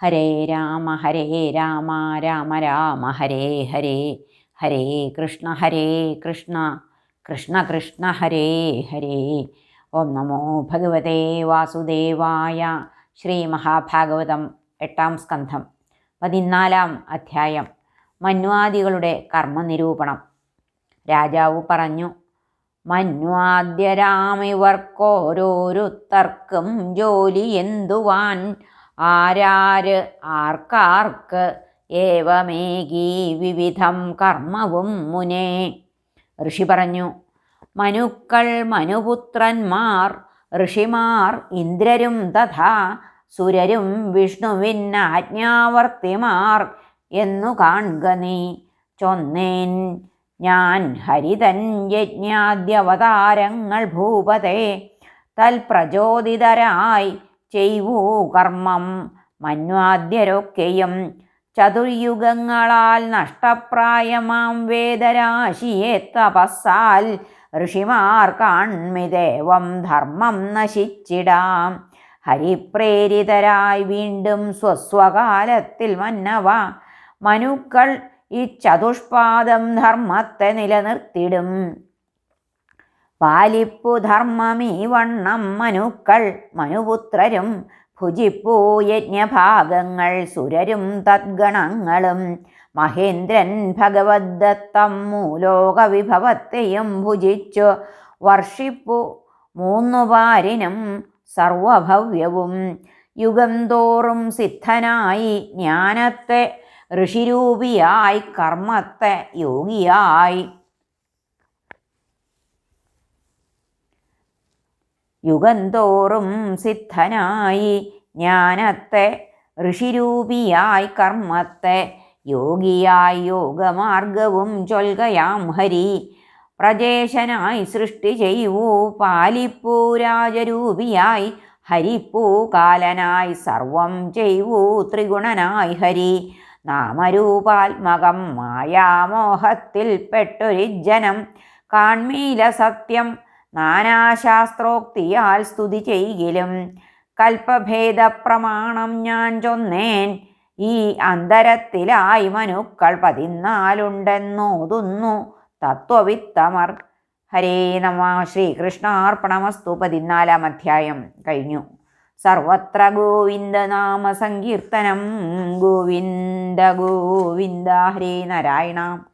ഹരേ രാമ ഹരേ രാമ രാമ രാമ ഹരേ ഹരേ ഹരേ കൃഷ്ണ ഹരേ കൃഷ്ണ കൃഷ്ണ കൃഷ്ണ ഹരേ ഹരേ. ഓം നമോ ഭഗവതേ വാസുദേവായ ശ്രീ മഹാഭാഗവതം എട്ടാം സ്കന്ധം പതിനാലാം അധ്യായം മന്വാദികളുടെ കർമ്മനിരൂപണം. രാജാവ് പറഞ്ഞു മന്വാദ്യരാമിവർക്കോരോരുത്തർക്കും ജോലി എന്തുവാൻ ആരാര് ആർക്കാർക്ക് ഏവമേകി വിവിധം കർമ്മവും മുനേ? ഋഷി പറഞ്ഞു മനുക്കൾ മനുപുത്രന്മാർ ഋഷിമാർ ഇന്ദ്രരും തഥാ സുരരും വിഷ്ണുവിൻ ആജ്ഞാവർത്തിമാർ എന്നു കാൺക നീ. ചൊന്നേൻ ഞാൻ ഹരിതൻ യജ്ഞാദ്യവതാരങ്ങൾ ഭൂപതേ തൽപ്രചോദിതരായി ചെയ്വൂ കർമ്മം മന്വാദ്യരൊക്കെയും. ചതുർയുഗങ്ങളാൽ നഷ്ടപ്രായമാം വേദരാശിയെ തപസ്സാൽ ഋഷിമാർ കാൺമിദേവം ധർമ്മം നശിച്ചിടാം. ഹരിപ്രേരിതരായി വീണ്ടും സ്വസ്വകാലത്തിൽ മന്നവ മനുക്കൾ ഈ ചതുഷ്പാദം ധർമ്മത്തെ നിലനിർത്തിടും. പാലിപ്പു ധർമ്മമീ വണ്ണം മനുക്കൾ മനുപുത്രരും ഭുജിപ്പൂ യജ്ഞഭാഗങ്ങൾ സുരരും തദ്ഗണങ്ങളും. മഹേന്ദ്രൻ ഭഗവദ്ദത്തം മൂലോകവിഭവത്തെയും ഭുജിച്ചു വർഷിപ്പു മൂന്നുപാരിനും സർവഭവ്യവും. യുഗം തോറും സിദ്ധനായി ജ്ഞാനത്തെ ഋഷിരൂപിയായി കർമ്മത്തെ യോഗിയായി. യുഗന്തോറും സിദ്ധനായി ജ്ഞാനത്തെ ഋഷിരൂപിയായി കർമ്മത്തെ യോഗിയായി യോഗമാർഗവും ചൊൽകയാം ഹരി. പ്രജേശനായി സൃഷ്ടി ചെയ്യൂ പാലിപ്പൂ രാജരൂപിയായി ഹരിപ്പൂ കാലനായി സർവം ചെയ്യൂ ത്രിഗുണനായി ഹരി. നാമരൂപാത്മകം മായാമോഹത്തിൽ പെട്ടൊരിജ്ജനം കാൺമീല സത്യം നാനാശാസ്ത്രോക്തിയാൽ സ്തുതി ചെയ്യിലും. കൽപ്പഭേദ പ്രമാണം ഞാൻ ചൊന്നേൻ. ഈ അന്തരത്തിലായി മനുക്കൾ പതിനാലുണ്ടെന്നോതുന്നു തത്വവിത്തമർ. ഹരേ നമ. ശ്രീകൃഷ്ണാർപ്പണമസ്തു പതിനാലാം അധ്യായം കഴിഞ്ഞു. സർവത്ര ഗോവിന്ദനാമ സങ്കീർത്തനം ഗോവിന്ദ ഗോവിന്ദ ഹരേ നാരായണ.